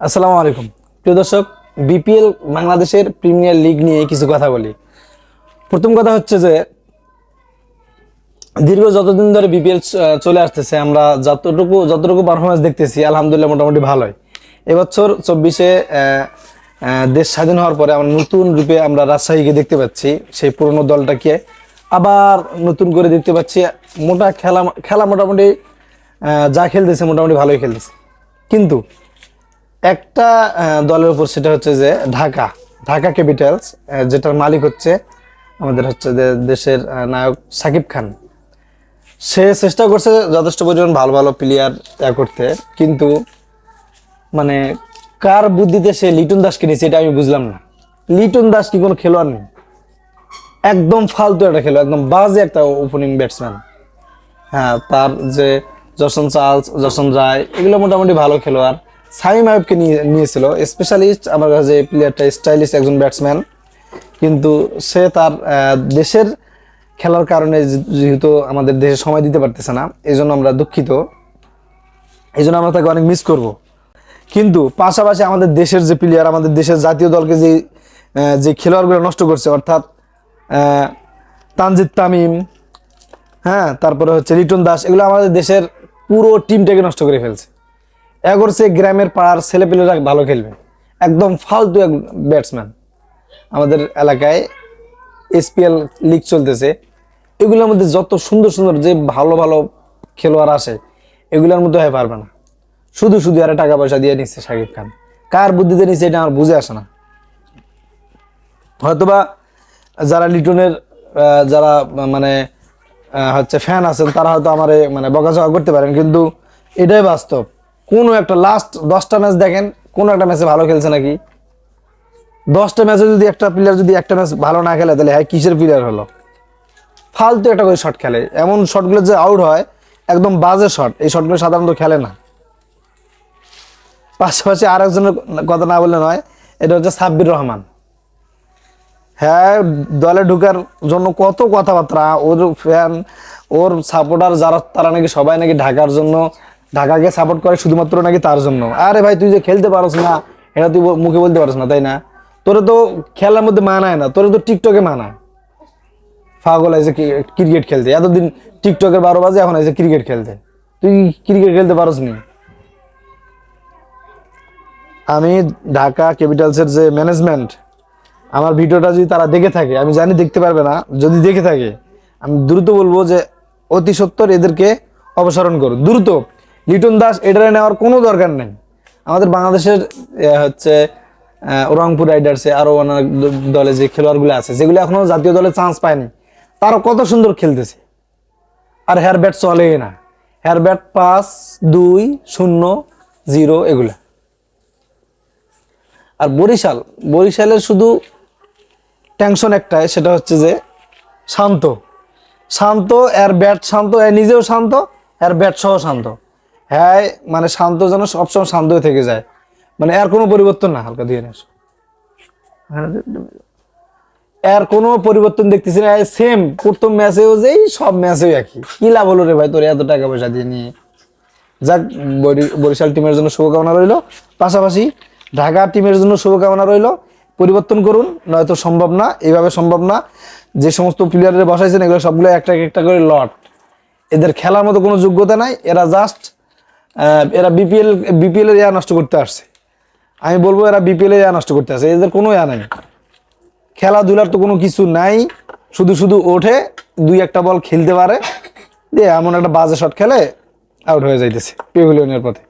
আসসালামু আলাইকুম। প্রিয় দর্শক, বিপিএল বাংলাদেশের প্রিমিয়ার লিগ নিয়ে কিছু কথা বলি। প্রথম কথা হচ্ছে যে, দীর্ঘ যতদিন ধরে বিপিএল চলে আসতেছে, আমরা যতটুকু যতটুকু পারফরমেন্স দেখতেছি, আলহামদুলিল্লাহ মোটামুটি ভালোই। এবছর চব্বিশে দেশ স্বাধীন হওয়ার পরে আমরা নতুন রূপে আমরা রাজশাহীকে দেখতে পাচ্ছি, সেই পুরনো দলটাকে। আবার নতুন করে দেখতে পাচ্ছি, মোটা খেলা খেলা মোটামুটি যা খেলতেছে মোটামুটি ভালোই খেলতেছে। কিন্তু একটা দলের উপর সেটা হচ্ছে যে ঢাকা ঢাকা ক্যাপিটালস যেটার মালিক হচ্ছে আমাদের হচ্ছে দেশের নায়ক সাকিব খান। সে চেষ্টা করছে যথেষ্ট পরিমাণ ভালো ভালো প্লেয়ার ইয়া করতে, কিন্তু মানে কার বুদ্ধিতে সে লিটন দাসকে নিয়েছে এটা আমি বুঝলাম না। লিটন দাস কি কোনো খেলোয়াড় নেই? একদম ফালতু একটা খেলোয়াড়, একদম বাজে একটা ওপেনিং ব্যাটসম্যান হ্যাঁ তার যে যশন চার্লস যশন রায়, এগুলো মোটামুটি ভালো খেলোয়াড়। সাইম আয়ুবকে নিয়ে, নিয়েছিল স্পেশালিস্ট আমার কাছে প্লেয়ারটা স্টাইলিশ একজন ব্যাটসম্যান কিন্তু সে তার দেশের খেলার কারণে যেহেতু আমাদের দেশে সময় দিতে পারতেছে না এই জন্য আমরা দুঃখিত। এই জন্য আমরা তাকে অনেক মিস করব। কিন্তু পাশাপাশি আমাদের দেশের যে প্লেয়ার আমাদের দেশের জাতীয় দলকে যে যে খেলোয়াড়গুলো নষ্ট করছে, অর্থাৎ তানজিদ তামিম হ্যাঁ তারপরে হচ্ছে লিটন দাস, এগুলো আমাদের দেশের পুরো টিমটাকে নষ্ট করে ফেলছে। এগর সে গ্রামের পাড়ার ছেলেপেলেরা ভালো খেলবে। একদম ফালতু এক ব্যাটসম্যান আমাদের এলাকায় এসপিএল লিগ চলতেছে। এগুলোর মধ্যে যত সুন্দর সুন্দর যে ভালো ভালো খেলোয়াড় আসে, এগুলোর মধ্যে হয়ে পারবে না। শুধু শুধু আরে টাকা পয়সা দিয়ে নিচ্ছে শাকিব খান। কার বুদ্ধিতে নিচ্ছে এটা আমার বুঝে আসে না। হয়তোবা যারা লিটনের যারা মানে হচ্ছে ফ্যান আছেন, তারা হয়তো আমার মানে বকাঝকা করতে পারেন, কিন্তু এটাই বাস্তব। কোনো একটা লাস্ট দশটা ম্যাচ দেখেন, কোনো একটা ম্যাচে ভালো খেলছে নাকি? দশটা ম্যাচে যদি একটা প্লেয়ার যদি একটা ম্যাচ ভালো না খেলে, তাহলে হ্যাঁ কিসের প্লেয়ার হলো? ফালতু একটা করে শট খেলে। এমন শটগুলো যে আউট হয়, একদম বাজে শট এই শটগুলো সাধারণত খেলে না। পাশাপাশি আর একজনের কথা না বললে নয়, এটা হচ্ছে সাব্বির রহমান। হ্যাঁ দলে ঢুকার জন্য কত কথাবার্তা, ওর ফ্যান ওর সাপোর্টার যারা, তারা নাকি সবাই নাকি ঢাকার জন্য ঢাকাকে সাপোর্ট করে শুধুমাত্র নাকি তার জন্য। আরে ভাই, তুই যে খেলতে পারস না, এটা তুই মুখে বলতে পারস না, তাই না? তোরে তো খেলার মধ্যে মানায় না, তোরে তো টিকটকে মানায়। পাগল আছে ক্রিকেট খেলতে। এতদিন টিকটকের বারো বাজে, এখন আছে ক্রিকেট খেলতে। তুই ক্রিকেট খেলতে পারস নি? আমি ঢাকা ক্যাপিটালসের যে ম্যানেজমেন্ট আমার ভিডিওটা যদি তারা দেখে থাকে, আমি জানি দেখতে পারবে না, যদি দেখে থাকে, আমি দ্রুত বলব যে অতি সত্বর এদেরকে অপসারণ করো। দ্রুত। লিটন দাস এটা নেওয়ার কোনো দরকার নেই। আমাদের বাংলাদেশের হচ্ছে রংপুর রাইডার্সে আরও অনেক দলে যে খেলোয়াড়গুলো আছে, যেগুলো এখনও জাতীয় দলে চান্স পায়নি, তারও কত সুন্দর খেলতেছে। আর হেয়ার ব্যাট চলেই না। হেয়ার ব্যাট পাঁচ, দুই, শূন্য, জিরো, এগুলা। আর বরিশাল, বরিশালের শুধু টেনশন একটাই, সেটা হচ্ছে যে শান্ত। শান্ত এর ব্যাট শান্ত, এ, নিজেও শান্ত এর ব্যাট সহ শান্ত। হ্যাঁ মানে শান্ত যেন সবসময় শান্ত হয়ে থেকে যায়। মানে এর কোনো পরিবর্তন না হালকা দিয়ে নেস এর কোনো পরিবর্তন দেখতেছি না সেম প্রথম ম্যাচেও যেই সব ম্যাচেও একই। কি লাভ হলো রে ভাই তোর এত টাকা পয়সা দিয়ে নিয়ে? যাক বরি- বরিশাল টিমের জন্য শুভকামনা রইল। পাশাপাশি ঢাকা টিমের জন্য শুভকামনা রইল। পরিবর্তন করুন নয়তো সম্ভব না এইভাবে সম্ভব না। যে সমস্ত প্লেয়ারের বসাইছেন এগুলো সবগুলো একটা একটা করে লট। এদের খেলার মতো কোনো যোগ্যতা নাই এরা জাস্ট এরা বিপিএল বিপিএল এর ইয়া নষ্ট করতে আসছে। আমি বলব এরা বিপিএল এর ইয়া নষ্ট করতে আসছে। এদের কোনো ইয়া নাই। খেলাধুলার তো কোনো কিছু নাই। শুধু শুধু ওঠে, দুই একটা বল খেলতে পারে। দিয়ে এমন একটা বাজে শট খেলে আউট হয়ে যাইতেছে। পেভিলিয়নের পথে।